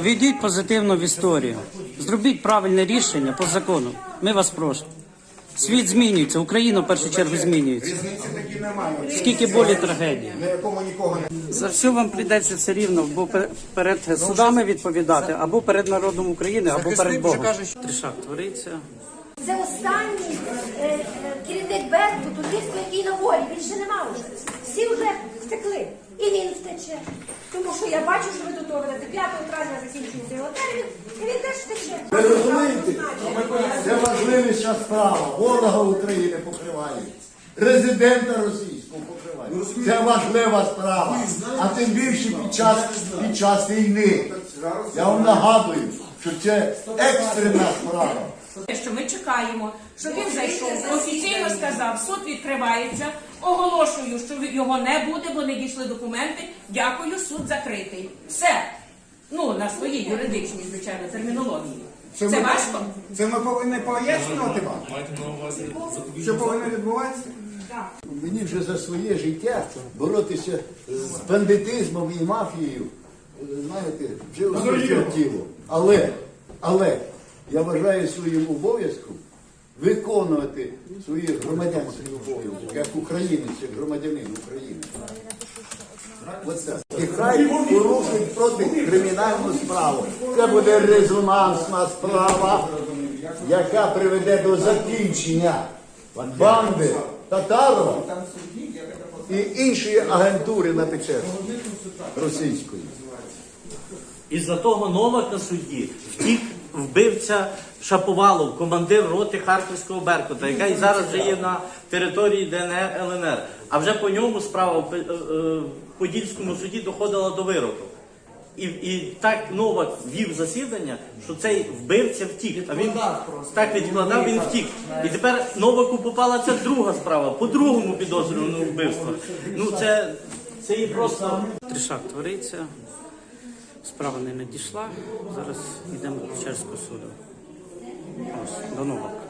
Війдіть позитивно в історію. Зробіть правильне рішення по закону. Ми вас просимо. Світ змінюється, Україна в першу чергу змінюється. Немає. Скільки болі трагедії. За все вам прийдеться все рівно, або перед судами відповідати, або перед народом України, або перед Богом. Трішак твориться. Це останній е, е, керівник Беркуту, тиску, який на волі. Він ще нема вже. Всі вже втекли. І він втече. Тому що я бачу, що ви тут говорите. 5 травня закінчується його термін, і він теж тече. Ви розумієте? Це важливіша справа. Ворога України покривають. Резидента російського покривають. Це важлива справа. А тим більше під час, під час війни. Я вам нагадую, що це екстрена справа. що ми чекаємо, щоб він зайшов, офіційно сказав, суд відкривається, оголошую, що його не буде, бо не дійшли документи. Дякую, суд закритий. Все. Ну, на своїй юридичній, звичайно, термінології. Це, ми- важко? Це ми повинні пояснювати вам. Що повинно відбуватися? Мені вже за своє життя боротися з бандитизмом і мафією, е, знаєте, вже осточертіло. Але, але я вважаю своїм обов'язком виконувати свої громадянські обов'язки, як українець, як громадянин України. Ось. І хай порушують проти кримінальну справу. Це буде резонансна справа, яка приведе до закінчення банди Татарова і іншої агентури на Печерську російської. Із-за того Новака судді втік вбивця Шаповалов, командир роти Харківського Беркута, яка і зараз вже є на території ДНР ЛНР. А вже по ньому справа в е, е, в Подільському суді доходила до вироку. І, і так Новак вів засідання, що цей вбивця втік. А він так відкладав, він втік. І тепер Новаку попала ця друга справа, по другому підозрюваному вбивству. Ну це, це є просто. Трішак твориться. Справа не надійшла. Зараз йдемо до Печерського суду. Ось, до Новака.